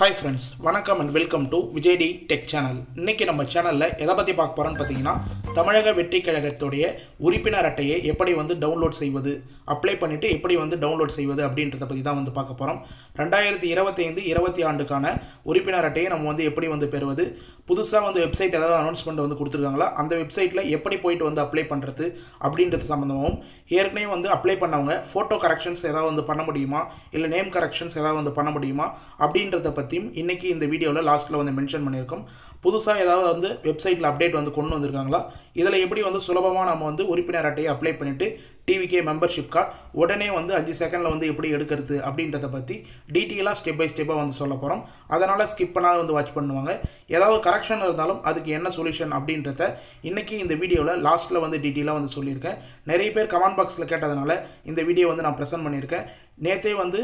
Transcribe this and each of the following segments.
Hi friends வணக்கம் and welcome to Vijay T tech channel இன்றைக்கி நம்ம சேனலில் எதை பற்றி பார்க்க போகிறோன்னு பார்த்தீங்கன்னா தமிழக வெற்றி கழகத்துடைய உறுப்பினர் அட்டையை எப்படி வந்து டவுன்லோட் செய்வது அப்ளை பண்ணிவிட்டு எப்படி வந்து டவுன்லோட் செய்வது அப்படின்றத பற்றி தான் வந்து பார்க்க போகிறோம் ரெண்டாயிரத்தி இருபத்தைந்து இருபத்தி ஆண்டுக்கான உறுப்பினர் அட்டையை நம்ம வந்து எப்படி வந்து பெறுவது புதுசாக வந்து வெப்சைட் ஏதாவது அனௌன்ஸ்மெண்ட் வந்து கொடுத்துருக்காங்களா அந்த வெப்சைட்டில் எப்படி போயிட்டு வந்து அப்ளை பண்ணுறது அப்படின்றது சம்மந்தமாகவும் ஏற்கனவே வந்து அப்ளை பண்ணவங்க ஃபோட்டோ கரெக்ஷன்ஸ் ஏதாவது வந்து பண்ண முடியுமா இல்லை நேம் கரெக்ஷன்ஸ் ஏதாவது வந்து பண்ண முடியுமா அப்படின்றத பற்றியும் இன்றைக்கி இந்த வீடியோவில் லாஸ்ட்டில் வந்து மென்ஷன் பண்ணியிருக்கோம். புதுசாக ஏதாவது வந்து வெப்சைட்டில் அப்டேட் வந்து கொண்டு வந்திருக்காங்களா? இதில் எப்படி வந்து சுலபமாக நம்ம வந்து உறுப்பினர் அட்டையை அப்ளை பண்ணிவிட்டு டிவிகே மெம்பர்ஷிப் கார்டு உடனே வந்து அஞ்சு செகண்டில் வந்து எப்படி எடுக்கிறது அப்படின்றத பற்றி டீட்டெயிலாக ஸ்டெப் பை ஸ்டெப்பாக வந்து சொல்ல போகிறோம் அதனால் ஸ்கிப் பண்ணாத வந்து வாட்ச் பண்ணுவாங்க. ஏதாவது கரெக்ஷன் இருந்தாலும் அதுக்கு என்ன சொல்யூஷன் அப்படின்றத இன்றைக்கி இந்த வீடியோவில் லாஸ்ட்டில் வந்து டீட்டெயிலாக வந்து சொல்லியிருக்கேன். நிறைய பேர் கமெண்ட் பாக்ஸில் கேட்டதுனால இந்த வீடியோ வந்து நான் ப்ரெசென்ட் பண்ணியிருக்கேன். நேற்றே வந்து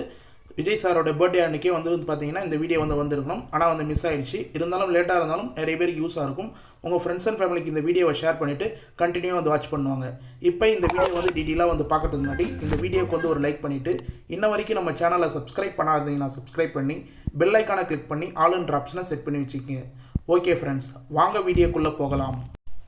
விஜய் சாரோட பர்த்டே அன்றைக்கே வந்து வந்து பார்த்தீங்கன்னா இந்த வீடியோ வந்து வந்திருக்கணும். ஆனால் வந்து மிஸ் ஆகிடுச்சு இருந்தாலும் லேட்டாக இருந்தாலும் நிறைய பேருக்கு யூஸாக இருக்கும். உங்கள் ஃப்ரெண்ட்ஸ் அண்ட் ஃபேமிலிக்கு இந்த வீடியோவை ஷேர் பண்ணிவிட்டு கண்டினியூ வந்து வாட்ச் பண்ணுவாங்க. இப்போ இந்த வீடியோ வந்து டீட்டெயிலாக வந்து பார்க்கறதுக்கு முன்னாடி இந்த வீடியோக்கு வந்து ஒரு லைக் பண்ணிவிட்டு இன்ன வரைக்கும் நம்ம சேனலை சப்ஸ்கிரைப் பண்ணாதீங்கன்னா சப்ஸ்கிரைப் பண்ணி பெல் ஐக்கானை கிளிக் பண்ணி ஆல்ன்ற ஆப்ஷனை செட் பண்ணி வச்சுக்கோங்க. ஓகே ஃப்ரெண்ட்ஸ் வாங்க வீடியோக்குள்ளே போகலாம்.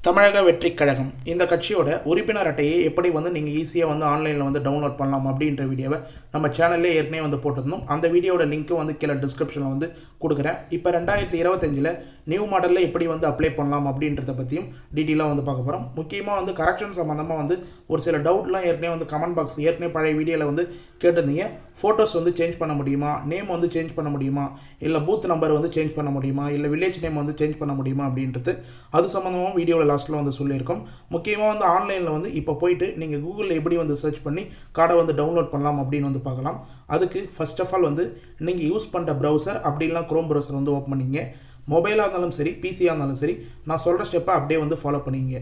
தமிழக வெற்றி கழகம். இந்த கட்சியோட உறுப்பினர் அட்டையை எப்படி வந்து நீங்கள் ஈஸியாக வந்து ஆன்லைனில் வந்து டவுன்லோட் பண்ணலாம் அப்படின்ற வீடியோவை நம்ம சேனல்லே ஏற்கனவே வந்து போட்டிருந்தோம். அந்த வீடியோட லிங்க்கு வந்து கீழே டிஸ்கிரிப்ஷனில் வந்து கொடுக்குறேன். இப்போ ரெண்டாயிரத்தி இருபத்தஞ்சில் நியூ மாடலில் எப்படி வந்து அப்ளை பண்ணலாம் அப்படின்றத பற்றியும் டீட்டெயிலாக வந்து பார்க்க போகிறோம் முக்கியமாக வந்து கரெக்ஷன் சம்மந்தமாக வந்து ஒரு சில டவுட்லாம் ஏற்கனவே வந்து கமெண்ட் பாக்ஸ் ஏற்கனவே பழைய வீடியோவில் வந்து கேட்டிருந்தீங்க. ஃபோட்டோஸ் வந்து சேஞ்ச் பண்ண முடியுமா? நேம் வந்து சேஞ்ச் பண்ண முடியுமா? இல்லை பூத் நம்பர் வந்து சேஞ்ச் பண்ண முடியுமா? இல்லை வில்லேஜ் நேம் வந்து சேஞ்ச் பண்ண முடியுமா அப்படின்றது அது சம்மந்தமாக வீடியோவில் லாஸ்ட்டில் வந்து சொல்லியிருக்கோம். முக்கியமாக வந்து ஆன்லைனில் வந்து இப்போ போயிட்டு நீங்கள் கூகுளில் எப்படி வந்து சர்ச் பண்ணி கார்டை வந்து டவுன்லோட் பண்ணலாம் அப்படின்னு வந்து பார்க்கலாம். அதுக்கு ஃபஸ்ட் ஆஃப் ஆல் வந்து நீங்கள் யூஸ் பண்ணுற ப்ரௌசர் அப்படின்லாம் க்ரோம் ப்ரௌசர் வந்து ஓப்பன் பண்ணிங்க மொபைலாக இருந்தாலும் சரி பிசியாக இருந்தாலும் சரி நான் சொல்கிற ஸ்டெப்பை அப்படியே வந்து ஃபாலோ பண்ணிங்க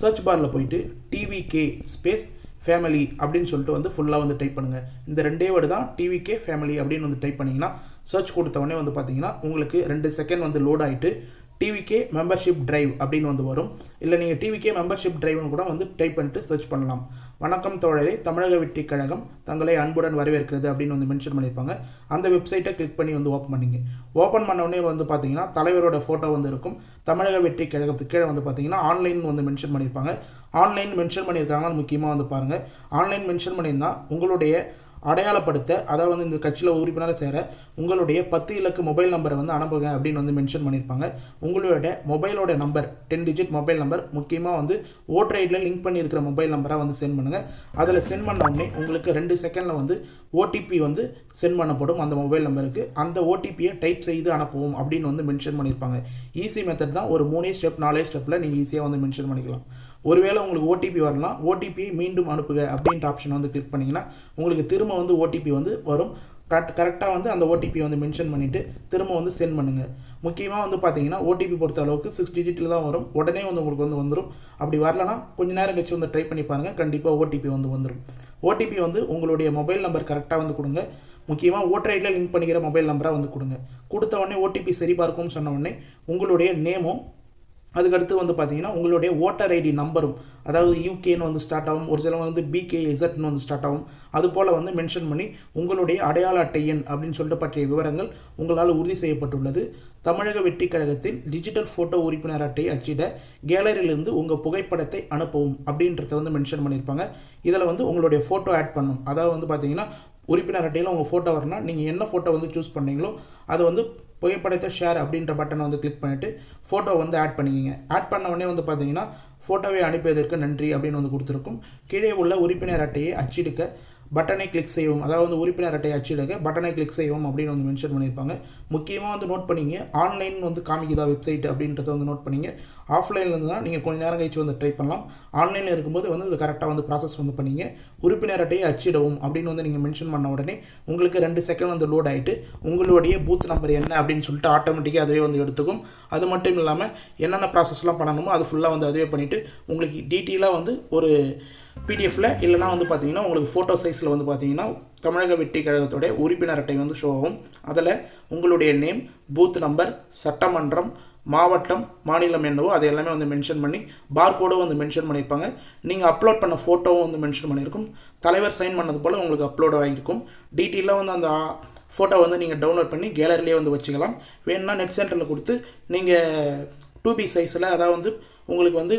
சர்ச் பாரில் போயிட்டு டிவிகே ஸ்பேஸ் ஃபேமிலி அப்படின்னு சொல்லிட்டு வந்து ஃபுல்லாக வந்து டைப் பண்ணுங்கள் இந்த ரெண்டே வேர்டு தான் டிவிகே ஃபேமிலி அப்படின்னு வந்து டைப் பண்ணிங்கன்னா சர்ச் கொடுத்தவொடனே வந்து பார்த்தீங்கன்னா உங்களுக்கு ரெண்டு செகண்ட் வந்து லோட் ஆகிட்டு டிவிகே மெம்பர்ஷிப் டிரைவ் அப்படின்னு வந்து வரும். இல்லை நீங்கள் டிவிகே மெம்பர்ஷிப் டிரைவ்னு கூட வந்து டைப் பண்ணிட்டு சர்ச் பண்ணலாம். வணக்கம் தோழரே தமிழக வெற்றி கழகம் தங்களை அன்புடன் வரவேற்கிறது அப்படின்னு வந்து மென்ஷன் பண்ணியிருப்பாங்க. அந்த வெப்சைட்டை கிளிக் பண்ணி வந்து ஓப்பன் பண்ணிங்க. ஓப்பன் பண்ணோடனே வந்து பார்த்தீங்கன்னா தலைவரோட ஃபோட்டோ வந்து இருக்கும். தமிழக வெற்றி கழகத்துக்கு கீழே வந்து பார்த்தீங்கன்னா ஆன்லைன் வந்து மென்ஷன் பண்ணியிருப்பாங்க. ஆன்லைன் மென்ஷன் பண்ணியிருக்காங்கன்னு முக்கியமாக வந்து பாருங்கள் ஆன்லைன் மென்ஷன் பண்ணியிருந்தால் உங்களுடைய அடையாளப்படுத்த அதாவது வந்து இந்த கட்சியில் உறுப்பினராக சேர உங்களுடைய பத்து இலக்கு மொபைல் நம்பரை வந்து அனுப்புங்க அப்படின்னு வந்து மென்ஷன் பண்ணியிருப்பாங்க. உங்களுடைய மொபைலோட number ten digit mobile number முக்கியமாக வந்து ஓட்டர் ஐடியில் லிங்க் பண்ணியிருக்கிற மொபைல் நம்பராக வந்து சென்ட் பண்ணுங்கள் அதில் சென்ட் பண்ண உடனே உங்களுக்கு ரெண்டு செகண்டில் வந்து ஓடிபி வந்து சென்ட் பண்ணப்படும் அந்த மொபைல் நம்பருக்கு. அந்த ஓடிபியை டைப் செய்து அனுப்புவோம் அப்படின்னு வந்து மென்ஷன் பண்ணியிருப்பாங்க. ஈஸி மெத்தட் தான். ஒரு மூணே ஸ்டெப் நாலே ஸ்டெப்பில் நீங்கள் ஈஸியாக வந்து மென்ஷன் பண்ணிக்கலாம். ஒருவேளை உங்களுக்கு ஓடிபி வரலாம். ஓடிபி மீண்டும் அனுப்புக அப்படின்ற ஆப்ஷன் வந்து கிளிக் பண்ணிங்கன்னா உங்களுக்கு திரும்ப வந்து ஓடிபி வந்து வரும். கரெக்ட் கரெக்டாக வந்து அந்த ஓடிபி வந்து மென்ஷன் பண்ணிவிட்டு திரும்ப வந்து சென்ட் பண்ணுங்கள் முக்கியமாக வந்து பார்த்தீங்கன்னா ஓடிபி பொறுத்த அளவுக்கு சிக்ஸ் டிஜிட்டில் தான் வரும். உடனே வந்து உங்களுக்கு வந்து வந்துடும் அப்படி வரலனா கொஞ்ச நேரம் கழிச்சு வந்து ட்ரை பண்ணி பாருங்கள் கண்டிப்பாக ஓடிபி வந்து வந்துடும் ஓடிபி வந்து உங்களுடைய மொபைல் நம்பர் கரெக்டாக வந்து கொடுங்க. முக்கியமாக ஓட்டர் ஐடியில் லிங்க் பண்ணிக்கிற மொபைல் நம்பராக வந்து கொடுங்க. கொடுத்த உடனே ஓடிபி சரி பார்க்கும்னு சொன்ன உடனே உங்களுடைய நேமும் அதுக்கடுத்து வந்து பார்த்தீங்கன்னா உங்களுடைய ஓட்டர் ஐடி நம்பரும் அதாவது யூகேன்னு வந்து ஸ்டார்ட் ஆகும் ஒரு சிலவங்க வந்து பிகே இசட்னு வந்து ஸ்டார்ட் ஆகும். அது போல் வந்து மென்ஷன் பண்ணி உங்களுடைய அடையாள அட்டை எண் அப்படின்னு சொல்லிட்டு பற்றிய விவரங்கள் உங்களால் உறுதி செய்யப்பட்டுள்ளது. தமிழக வெற்றி கழகத்தில் டிஜிட்டல் ஃபோட்டோ உறுப்பினர் அட்டையை அச்சிட கேலரியிலிருந்து உங்கள் புகைப்படத்தை அனுப்பவும் அப்படின்றத வந்து மென்ஷன் பண்ணியிருப்பாங்க இதில் வந்து உங்களுடைய ஃபோட்டோ ஆட் பண்ணும். அதாவது வந்து பார்த்தீங்கன்னா உறுப்பினர் அட்டையில் உங்கள் ஃபோட்டோ வரணும்னா நீங்கள் என்ன ஃபோட்டோ வந்து சூஸ் பண்ணீங்களோ அதை வந்து புகைப்படத்தை ஷேர் அப்படின்ற பட்டனை வந்து கிளிக் பண்ணிவிட்டு ஃபோட்டோ வந்து ஆட் பண்ணிக்கிங்க. ஆட் பண்ண உடனே வந்து பார்த்தீங்கன்னா ஃபோட்டோவை அனுப்பியதற்கு நன்றி அப்படின்னு வந்து கொடுத்துருக்கும். கீழே உள்ள உறுப்பினர் அட்டையை அச்சிடுக்க பட்டனை கிளிக் செய்வோம் அதாவது வந்து உறுப்பினர் அட்டையை அச்சிடுக்க பட்டனை கிளிக் செய்வோம் அப்படின்னு வந்து மென்ஷன் பண்ணியிருப்பாங்க. முக்கியமாக வந்து நோட் பண்ணிங்க ஆன்லைன் வந்து காமிக்குதா வெப்சைட் அப்படின்றத வந்து நோட் பண்ணிங்க. ஆஃப்லைனில் இருந்து தான் நீங்கள் கொஞ்சம் நேரம் கழிச்சு வந்து ட்ரை பண்ணலாம். ஆன்லைனில் இருக்கும்போது வந்து இது கரெக்டாக வந்து ப்ராசஸ் வந்து பண்ணிங்க. உறுப்பினர் அட்டையை அச்சிடவும் அப்படின்னு வந்து நீங்கள் மென்ஷன் பண்ண உடனே உங்களுக்கு ரெண்டு செகண்ட் வந்து லோட் ஆகிட்டு உங்களுடைய பூத் நம்பர் என்ன அப்படின்னு சொல்லிட்டு ஆட்டோமேட்டிக்காக அதுவே வந்து எடுத்துக்கும். அது மட்டும் இல்லாமல் என்னென்ன ப்ராசஸ்லாம் பண்ணணுமோ அது ஃபுல்லாக வந்து அதுவே பண்ணிவிட்டு உங்களுக்கு டீட்டெயிலாக வந்து ஒரு பிடிஎஃப்பில் இல்லைனா வந்து பார்த்தீங்கன்னா உங்களுக்கு ஃபோட்டோ சைஸில் வந்து பார்த்தீங்கன்னா தமிழக வெற்றி கழகத்துடைய உறுப்பினர் அட்டை வந்து ஷோ ஆகும். அதில் உங்களுடைய நேம் பூத் நம்பர் சட்டமன்றம் மாவட்டம் மாநிலம் என்னவோ அது எல்லாமே வந்து மென்ஷன் பண்ணி பார்கோடும் வந்து மென்ஷன் பண்ணியிருப்பாங்க நீங்கள் அப்லோட் பண்ண ஃபோட்டோவும் வந்து மென்ஷன் பண்ணியிருக்கும் தலைவர் சைன் பண்ணது போல் உங்களுக்கு அப்லோட் ஆகியிருக்கும். டீட்டெயிலாக வந்து அந்த ஃபோட்டோ வந்து நீங்கள் டவுன்லோட் பண்ணி கேலரிலேயே வந்து வச்சுக்கலாம். வேணும்னா நெட் சென்டரில் கொடுத்து நீங்கள் டூ பி சைஸில் அதாவது வந்து உங்களுக்கு வந்து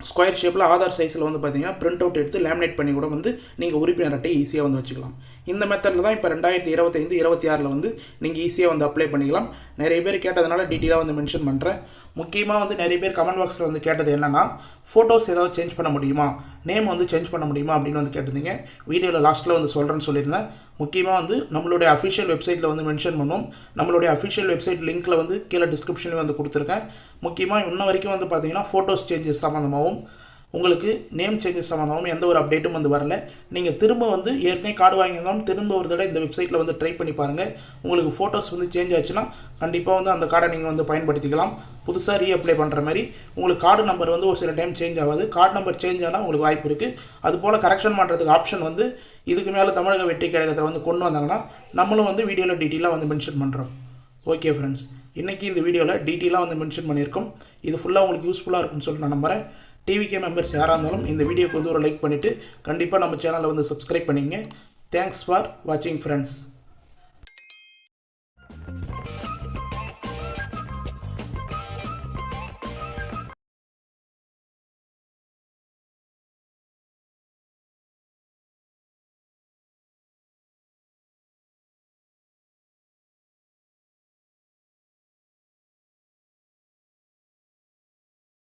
ஸ்கொயர் ஷேப்பில் ஆதார் சைஸில் வந்து பார்த்தீங்கன்னா பிரிண்ட் அவுட் எடுத்து லேமினேட் பண்ணி கூட வந்து நீங்கள் உறுப்பினர் அட்டை ஈஸியாக வந்து வச்சுக்கலாம். இந்த மெத்தடில் தான் இப்போ ரெண்டாயிரத்தி இருபத்தைந்து இருபத்தி ஆறில் வந்து நீங்கள் ஈஸியாக வந்து அப்ளை பண்ணிக்கலாம். நிறைய பேர் கேட்டதுனால டீட்டெயிலாக வந்து மென்ஷன் பண்ணுறேன் முக்கியமாக வந்து நிறைய பேர் கமெண்ட் பாக்ஸில் வந்து கேட்டது என்னென்னா ஃபோட்டோஸ் ஏதாவது சேஞ்ச் பண்ண முடியுமா? நேம் வந்து சேஞ்ச் பண்ண முடியுமா? அப்படின்னு வந்து கேட்டிருந்தீங்க. வீடியோவில் லாஸ்ட்டில் வந்து சொல்கிறேன்னு சொல்லியிருந்தேன். முக்கியமாக வந்து நம்மளுடைய அஃபிஷியல் வெப்சைட்டில் வந்து மென்ஷன் பண்ணும். நம்மளுடைய அஃபிஷியல் வெப்சைட் லிங்க்கில் வந்து கீழே டிஸ்கிரிப்ஷன்லேயும் வந்து கொடுத்துருக்கேன். முக்கியமாக இன்ன வரைக்கும் வந்து பார்த்தீங்கன்னா ஃபோட்டோஸ் சேஞ்சஸ் சம்மந்தமாகவும் உங்களுக்கு நேம் சேஞ்சஸ் சம்மந்தமாகவும் எந்த ஒரு அப்டேட்டும் வந்து வரல. நீங்கள் திரும்ப வந்து ஏற்கனவே கார்டு வாங்கியிருந்தாலும் திரும்ப ஒரு தடவை இந்த வெப்சைட்டில் வந்து ட்ரை பண்ணி பாருங்கள் உங்களுக்கு ஃபோட்டோஸ் வந்து சேஞ்ச் ஆச்சுன்னா கண்டிப்பாக வந்து அந்த கார்டை நீங்கள் வந்து பயன்படுத்திக்கலாம். புதுசாக ரீஅப்ளை பண்ணுற மாதிரி உங்களுக்கு கார்டு நம்பர் வந்து ஒரு சில டைம் சேஞ்ச் ஆகாது. கார்டு நம்பர் சேஞ்ச் ஆனால் உங்களுக்கு வாய்ப்பு இருக்குது அதுபோல் கரெக்ஷன் பண்ணுறதுக்கு ஆப்ஷன் வந்து இதுக்கு மேலே தமிழக வெற்றி கழகத்தில் வந்து கொண்டு வந்தாங்கன்னா நம்மளும் வந்து வீடியோவில் டீட்டெயிலாக வந்து மென்ஷன் பண்ணுறோம் ஓகே ஃப்ரெண்ட்ஸ் இன்றைக்கி இந்த வீடியோவில் டீட்டெயிலாக வந்து மென்ஷன் பண்ணியிருக்கோம். இது ஃபுல்லாக உங்களுக்கு யூஸ்ஃபுல்லாக இருக்கும்னு சொல்லிட்டு நான் நம்புகிறேன் டிவிகே மெம்பர்ஸ் யாராக இருந்தாலும் இந்த வீடியோக்கு வந்து ஒரு லைக் பண்ணிவிட்டு கண்டிப்பாக நம்ம சேனலை வந்து சப்ஸ்கிரைப் பண்ணிங்க. தேங்க்ஸ் ஃபார் வாட்சிங் ஃப்ரெண்ட்ஸ்